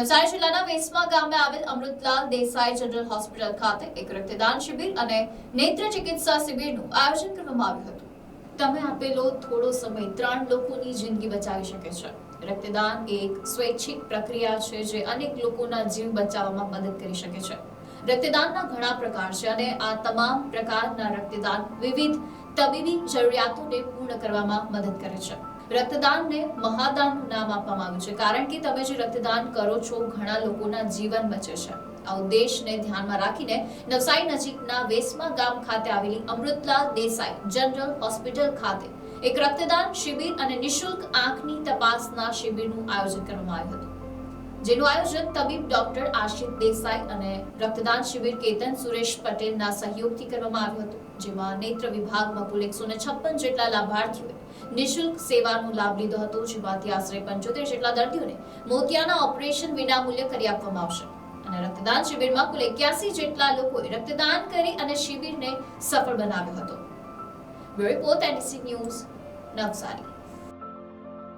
નવસારી જિલ્લાના વેસમા ગામે આવેલ અમૃતલાલ દેસાઈ જનરલ હોસ્પિટલ ખાતે એક રક્તદાન શિબિર અને નેત્ર ચિકિત્સા શિબિરનું આયોજન કરવામાં આવ્યું હતું. તમે આપેલો થોડો સમય ત્રણ લોકોની જિંદગી બચાવી શકે છે. રક્તદાન એક સ્વૈચ્છિક પ્રક્રિયા છે જે અનેક લોકોના જીવ બચાવવામાં મદદ કરી શકે છે. રક્તદાનના ઘણા પ્રકાર છે અને આ તમામ પ્રકારના રક્તદાન વિવિધ તબીબી જરૂરિયાતોને પૂર્ણ કરવામાં મદદ કરે છે. રક્તદાનને મહાદાનનું નામ આપવામાં આવ્યું છે. કારણ કે તમે જે રક્તદાન કરો છો, ઘણા લોકોના જીવન બચે છે. આ ઉદ્દેશને ધ્યાનમાં રાખીને નવસારી નજીકના વેસમા ગામ ખાતે આવેલી અમૃતલાલ દેસાઈ જનરલ હોસ્પિટલ ખાતે એક રક્તદાન શિબિર અને નિશુલ્ક આંખની તપાસના શિબિરનું આયોજન કરવામાં આવ્યું હતું. જેનું આયોજન તબીબ ડોક્ટર આશિત દેસાઈ અને રક્તદાન શિબિર કેતન સુરેશ પટેલના સહયોગથી કરવામાં આવ્યું હતું, જેમાં નેત્ર વિભાગમાં કુલ એકસો છપ્પન જેટલા લાભાર્થીઓએ નિઃશુલ્ક સેવાનો લાભ લીધો હતો, જેમાંથી આશરે પંચોતેર જેટલા દર્દીઓને મોતિયાના ઓપરેશન વિનામૂલ્યે કરી આપવામાં આવશે. અને રક્તદાન શિબિરમાં કુલ એક્યાસી જેટલા લોકોએ રક્તદાન કરી અને શિબિરને સફળ બનાવ્યો હતો. Report NDC news Navsari.